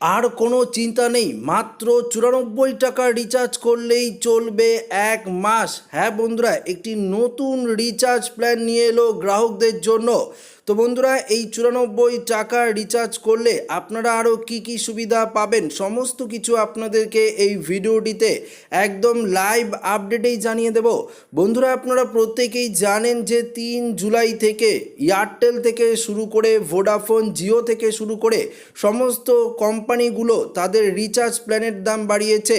আর কোনো চিন্তা নেই, মাত্র চুরানব্বই টাকা রিচার্জ করলেই চলবে এক মাস। হ্যাঁ বন্ধুরা, একটি নতুন রিচার্জ প্ল্যান নিয়ে এলো গ্রাহকদের জন্য। তো বন্ধুরা, এই চুরানব্বই টাকা রিচার্জ করলে আপনারা আরও কি কি সুবিধা পাবেন? সমস্ত কিছু আপনাদেরকে এই ভিডিওটিতে একদম লাইভ আপডেটেই জানিয়ে দেব। বন্ধুরা, আপনারা প্রত্যেকেই জানেন যে তিন জুলাই থেকে এয়ারটেল থেকে শুরু করে ভোডাফোন জিও থেকে শুরু করে সমস্ত কোম্পানিগুলো তাদের রিচার্জ প্ল্যানের দাম বাড়িয়েছে।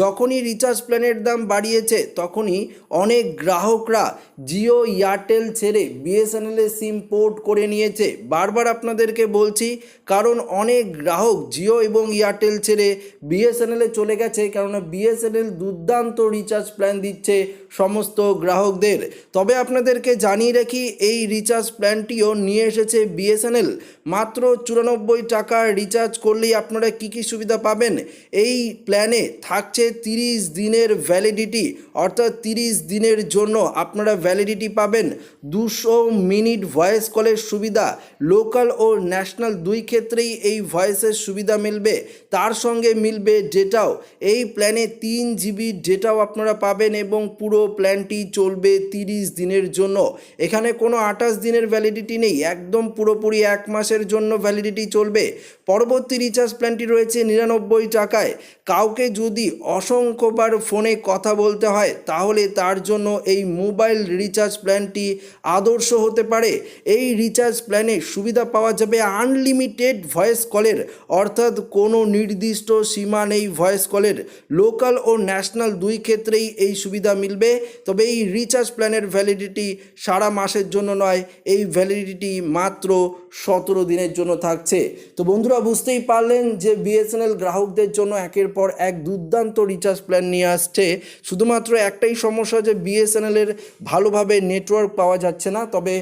যখনই রিচার্জ প্ল্যানের দাম বাড়িয়েছে, তখনই অনেক গ্রাহকরা জিও এয়ারটেল ছেড়ে বিএসএনএলের সিম পোর্ট করে নিয়েছে। বারবার আপনাদেরকে বলছি, কারণ অনেক গ্রাহক জিও এবং এয়ারটেল ছেড়ে বিএসএনএলে চলে গেছে, কেননা বিএসএনএল দুর্দান্ত রিচার্জ প্ল্যান দিচ্ছে সমস্ত গ্রাহকদের। তবে আপনাদেরকে জানিয়ে রাখি, এই রিচার্জ প্ল্যানটিও নিয়ে এসেছে বিএসএনএল। মাত্র চুরানব্বই টাকার রিচার্জ করলেই আপনারা কি কি সুবিধা পাবেন? এই প্ল্যানে থাকছে তিরিশ দিনের ভ্যালিডিটি অর্থাৎ তিরিশ দিনের জন্য আপনারা ভ্যালিডিটি পাবেন। দুশো মিনিট ভয়েস কলের সুবিধা, লোকাল ও ন্যাশনাল দুই ক্ষেত্রেই এই ভয়েসের সুবিধা মিলবে। তার সঙ্গে মিলবে ডেটাও। এই প্ল্যানে তিন জিবি ডেটাও আপনারা পাবেন এবং পুরো প্ল্যানটি চলবে তিরিশ দিনের জন্য। এখানে কোনো আঠাশ দিনের ভ্যালিডিটি নেই। একদম পুরোপুরি এক মাসের জন্য ভ্যালিডিটি চলবে। পরবর্তী রিচার্জ প্ল্যানটি রয়েছে নিরানব্বই টাকায়। কাউকে যদি অসংখ্যবার ফোনে কথা বলতে হয়, তাহলে তার জন্য এই মোবাইল রিচার্জ প্ল্যানটি আদর্শ হতে পারে। এই রিচার্জ প্ল্যানে সুবিধা পাওয়া যাবে আনলিমিটেড ভয়েস কলের অর্থাৎ কোনো নির্দিষ্ট সীমা নেই ভয়েস কলের লোকাল ও ন্যাশনাল দুই ক্ষেত্রেই এই সুবিধা মিলবে। তবে এই রিচার্জ প্ল্যানের ভ্যালিডিটি সারা মাসের জন্য নয়, এই ভ্যালিডিটি মাত্র সতেরো দিনের জন্য থাকছে। তো বন্ধুরা, বুঝতেই পারলেন যে বিএসএনএল গ্রাহকদের জন্য একের পর এক দুর্দান্ত রিচার্জ প্ল্যান নিয়ে আসছে। শুধুমাত্র একটাই সমস্যা যে বিএসএনএলের ভালোভাবে নেটওয়ার্ক পাওয়া যাচ্ছে না, তবে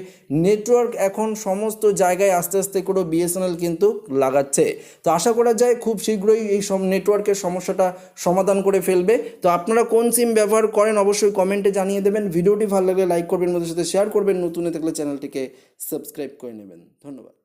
নেটওয়ার্ক এখন সমস্ত জায়গায় আস্তে আস্তে করে বিএসএনএল কিন্তু লাগাচ্ছে। তো আশা করা যায় খুব শীঘ্রই এই সব নেটওয়ার্কের সমস্যাটা সমাধান করে ফেলবে। তো আপনারা কোন সিম ব্যবহার করেন অবশ্যই কমেন্টে জানিয়ে দেবেন। ভিডিওটি ভালো লাগলে লাইক করবেন মধ্যে সাথে শেয়ার করবেন। নতুন থাকলে চ্যানেলটিকে সাবস্ক্রাইব করে নেবেন। ধন্যবাদ।